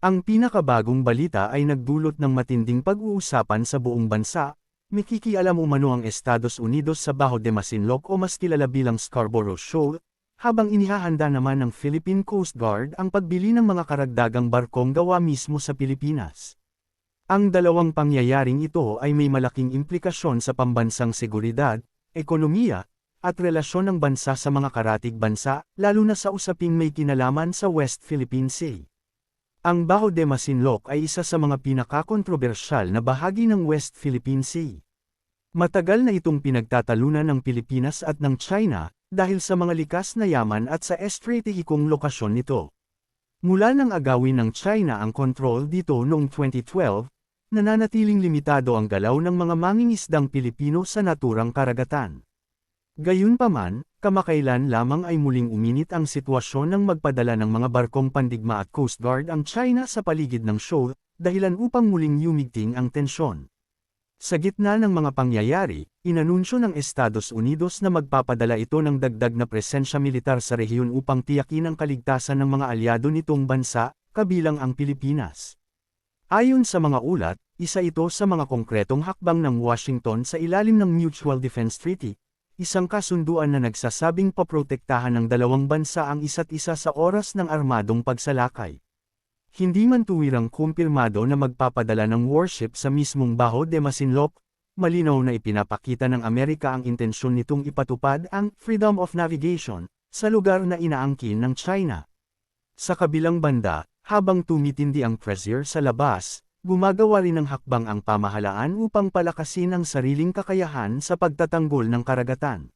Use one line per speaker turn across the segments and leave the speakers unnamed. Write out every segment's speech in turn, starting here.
Ang pinakabagong balita ay nagdulot ng matinding pag-uusapan sa buong bansa, Mikikialam umano ang Estados Unidos sa Baho de Masinloc o mas kilala bilang Scarborough Shoal, habang inihahanda naman ng Philippine Coast Guard ang pagbili ng mga karagdagang barkong gawa mismo sa Pilipinas. Ang dalawang pangyayaring ito ay may malaking implikasyon sa pambansang seguridad, ekonomiya, at relasyon ng bansa sa mga karatig bansa, lalo na sa usaping may kinalaman sa West Philippine Sea. Ang Baho de Masinloc ay isa sa mga pinakakontrobersyal na bahagi ng West Philippine Sea. Matagal na itong pinagtatalunan ng Pilipinas at ng China, dahil sa mga likas na yaman at sa estratehikong lokasyon nito. Mula nang agawin ng China ang kontrol dito noong 2012, nananatiling limitado ang galaw ng mga mangingisdang Pilipino sa naturang karagatan. Gayunpaman, kamakailan lamang ay muling uminit ang sitwasyon ng magpadala ng mga barkong pandigma at Coast Guard ang China sa paligid ng shoal, dahilan upang muling yumigting ang tensyon. Sa gitna ng mga pangyayari, inanunsyo ng Estados Unidos na magpapadala ito ng dagdag na presensya militar sa rehiyon upang tiyakin ang kaligtasan ng mga alyado nitong bansa, kabilang ang Pilipinas. Ayon sa mga ulat, isa ito sa mga konkretong hakbang ng Washington sa ilalim ng Mutual Defense Treaty, isang kasunduan na nagsasabing paprotektahan ng dalawang bansa ang isa't isa sa oras ng armadong pagsalakay. Hindi man tuwirang kumpirmado na magpapadala ng warship sa mismong Baho de Masinloc, malinaw na ipinapakita ng Amerika ang intensyon nitong ipatupad ang freedom of navigation sa lugar na inaangkin ng China. Sa kabilang banda, habang tumitindi ang pressure sa labas, Gumagawa rin ng hakbang ang pamahalaan upang palakasin ang sariling kakayahan sa pagtatanggol ng karagatan.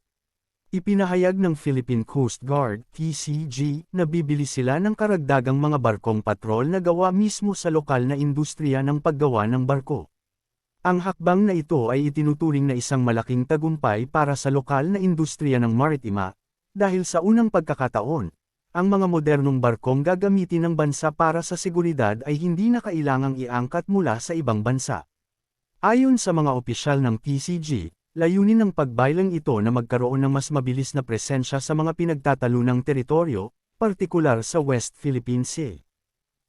Ipinahayag ng Philippine Coast Guard, PCG, na bibili sila ng karagdagang mga barkong patrol na gawa mismo sa lokal na industriya ng paggawa ng barko. Ang hakbang na ito ay itinuturing na isang malaking tagumpay para sa lokal na industriya ng maritima, dahil sa unang pagkakataon, ang mga modernong barkong gagamitin ng bansa para sa seguridad ay hindi na kailangang iangkat mula sa ibang bansa. Ayon sa mga opisyal ng PCG, layunin ng pagbaylang ito na magkaroon ng mas mabilis na presensya sa mga pinagtatalunang teritoryo, partikular sa West Philippine Sea.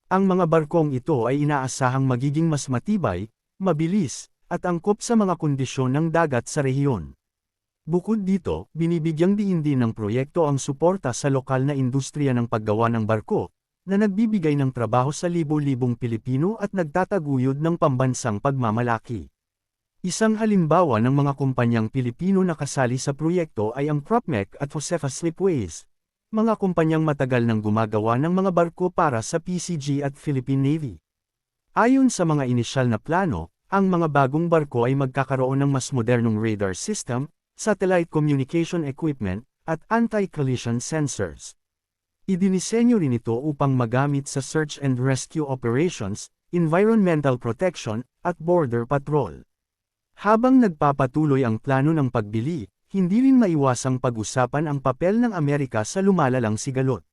Ang mga barkong ito ay inaasahang magiging mas matibay, mabilis, at angkop sa mga kondisyon ng dagat sa rehiyon. Bukod dito, binibigyang diin din ng proyekto ang suporta sa lokal na industriya ng paggawa ng barko, na nagbibigay ng trabaho sa libo-libong Pilipino at nagtataguyod ng pambansang pagmamalaki. Isang halimbawa ng mga kumpanyang Pilipino na kasali sa proyekto ay ang Propmec at Josefa Slipways, mga kumpanyang matagal nang gumagawa ng mga barko para sa PCG at Philippine Navy. Ayon sa mga inisyal na plano, ang mga bagong barko ay magkakaroon ng mas modernong radar system, satellite communication equipment, at anti-collision sensors. Idinisenyo rin ito upang magamit sa search and rescue operations, environmental protection, at border patrol. Habang nagpapatuloy ang plano ng pagbili, hindi rin maiwasang pag-usapan ang papel ng Amerika sa lumalalang sigalot.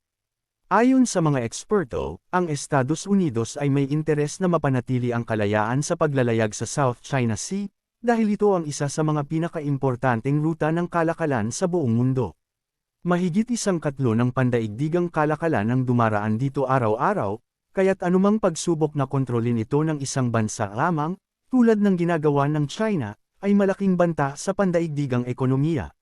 Ayon sa mga eksperto, ang Estados Unidos ay may interes na mapanatili ang kalayaan sa paglalayag sa South China Sea, dahil ito ang isa sa mga pinakaimportanteng ruta ng kalakalan sa buong mundo. Mahigit isang katlo ng pandaigdigang kalakalan ang dumaraan dito araw-araw, kaya't anumang pagsubok na kontrolin ito ng isang bansa lamang, tulad ng ginagawa ng China, ay malaking banta sa pandaigdigang ekonomiya.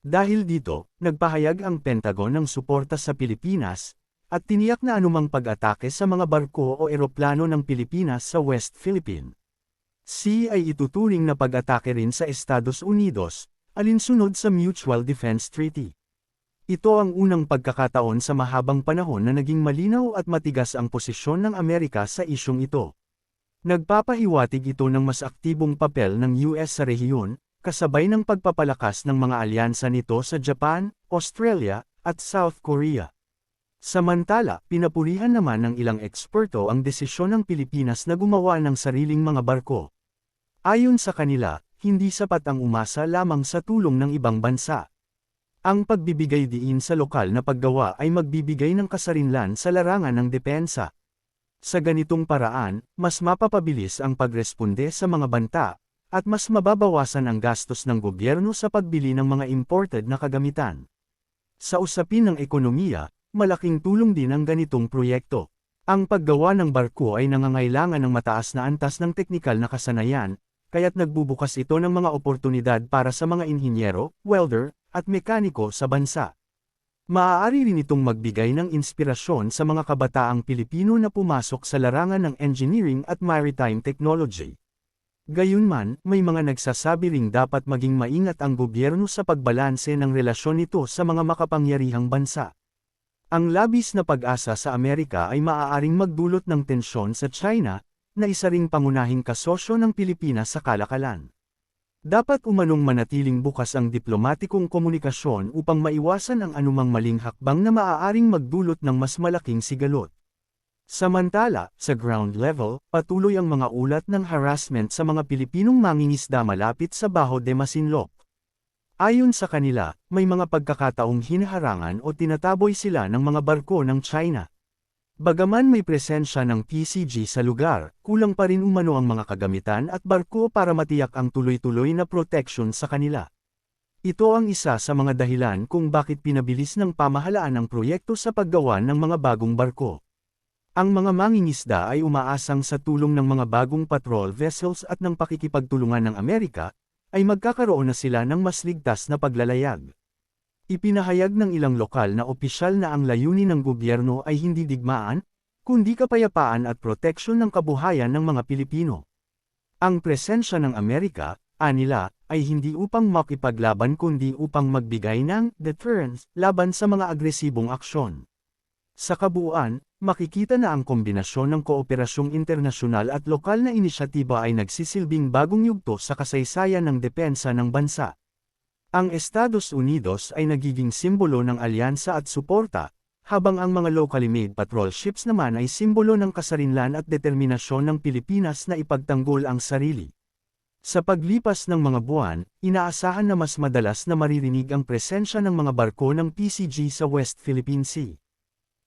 Dahil dito, nagpahayag ang Pentagon ng suporta sa Pilipinas, at tiniyak na anumang pag-atake sa mga barko o eroplano ng Pilipinas sa West Philippine C ay ituturing na pag-atake rin sa Estados Unidos, alinsunod sa Mutual Defense Treaty. Ito ang unang pagkakataon sa mahabang panahon na naging malinaw at matigas ang posisyon ng Amerika sa isyong ito. Nagpapahiwatig ito ng mas aktibong papel ng US sa rehiyon, kasabay ng pagpapalakas ng mga alyansa nito sa Japan, Australia, at South Korea. Samantala, pinapurihan naman ng ilang eksperto ang desisyon ng Pilipinas na gumawa ng sariling mga barko. Ayon sa kanila, hindi sapat ang umasa lamang sa tulong ng ibang bansa. Ang pagbibigay diin sa lokal na paggawa ay magbibigay ng kasarinlan sa larangan ng depensa. Sa ganitong paraan, mas mapapabilis ang pagresponde sa mga banta, at mas mababawasan ang gastos ng gobyerno sa pagbili ng mga imported na kagamitan. Sa usapin ng ekonomiya, malaking tulong din ang ganitong proyekto. Ang paggawa ng barko ay nangangailangan ng mataas na antas ng teknikal na kasanayan, kaya't nagbubukas ito ng mga oportunidad para sa mga inhinyero, welder, at mekaniko sa bansa. Maaari rin itong magbigay ng inspirasyon sa mga kabataang Pilipino na pumasok sa larangan ng engineering at maritime technology. Gayunman, may mga nagsasabi ring dapat maging maingat ang gobyerno sa pagbalanse ng relasyon nito sa mga makapangyarihang bansa. Ang labis na pag-asa sa Amerika ay maaaring magdulot ng tensyon sa China, na isa ring pangunahing kasosyo ng Pilipinas sa kalakalan. Dapat umanong manatiling bukas ang diplomatikong komunikasyon upang maiwasan ang anumang maling hakbang na maaaring magdulot ng mas malaking sigalot. Samantala, sa ground level, patuloy ang mga ulat ng harassment sa mga Pilipinong mangingisda malapit sa Baho de Masinloc. Ayon sa kanila, may mga pagkakataong hinaharangan o tinataboy sila ng mga barko ng China. Bagaman may presensya ng PCG sa lugar, kulang pa rin umano ang mga kagamitan at barko para matiyak ang tuloy-tuloy na protection sa kanila. Ito ang isa sa mga dahilan kung bakit pinabilis ng pamahalaan ang proyekto sa paggawa ng mga bagong barko. Ang mga mangingisda ay umaasang sa tulong ng mga bagong patrol vessels at ng pakikipagtulungan ng Amerika, ay magkakaroon na sila ng mas ligtas na paglalayag. Ipinahayag ng ilang lokal na opisyal na ang layunin ng gobyerno ay hindi digmaan, kundi kapayapaan at proteksyon ng kabuhayan ng mga Pilipino. Ang presensya ng Amerika, anila, ay hindi upang makipaglaban kundi upang magbigay ng deterrence laban sa mga agresibong aksyon. Sa kabuuan, makikita na ang kombinasyon ng kooperasyong internasyonal at lokal na inisyatiba ay nagsisilbing bagong yugto sa kasaysayan ng depensa ng bansa. Ang Estados Unidos ay nagiging simbolo ng alyansa at suporta, habang ang mga locally made patrol ships naman ay simbolo ng kasarinlan at determinasyon ng Pilipinas na ipagtanggol ang sarili. Sa paglipas ng mga buwan, inaasahan na mas madalas na maririnig ang presensya ng mga barko ng PCG sa West Philippine Sea.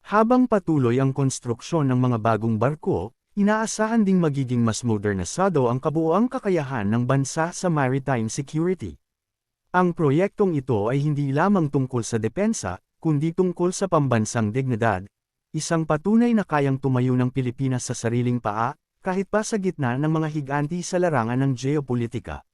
Habang patuloy ang konstruksyon ng mga bagong barko, inaasahan ding magiging mas modernisado ang kabuoang kakayahan ng bansa sa maritime security. Ang proyektong ito ay hindi lamang tungkol sa depensa, kundi tungkol sa pambansang dignidad, isang patunay na kayang tumayo ng Pilipinas sa sariling paa, kahit pa sa gitna ng mga higanti sa larangan ng geopolitika.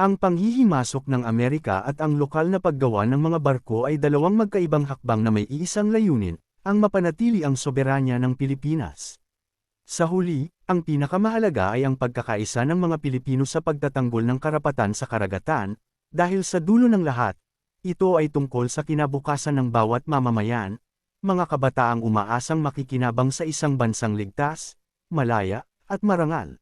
Ang panghihimasok ng Amerika at ang lokal na paggawa ng mga barko ay dalawang magkaibang hakbang na may iisang layunin, ang mapanatili ang soberanya ng Pilipinas. Sa huli, ang pinakamahalaga ay ang pagkakaisa ng mga Pilipino sa pagtatanggol ng karapatan sa karagatan, dahil sa dulo ng lahat, ito ay tungkol sa kinabukasan ng bawat mamamayan, mga kabataang umaasang makikinabang sa isang bansang ligtas, malaya, at marangal.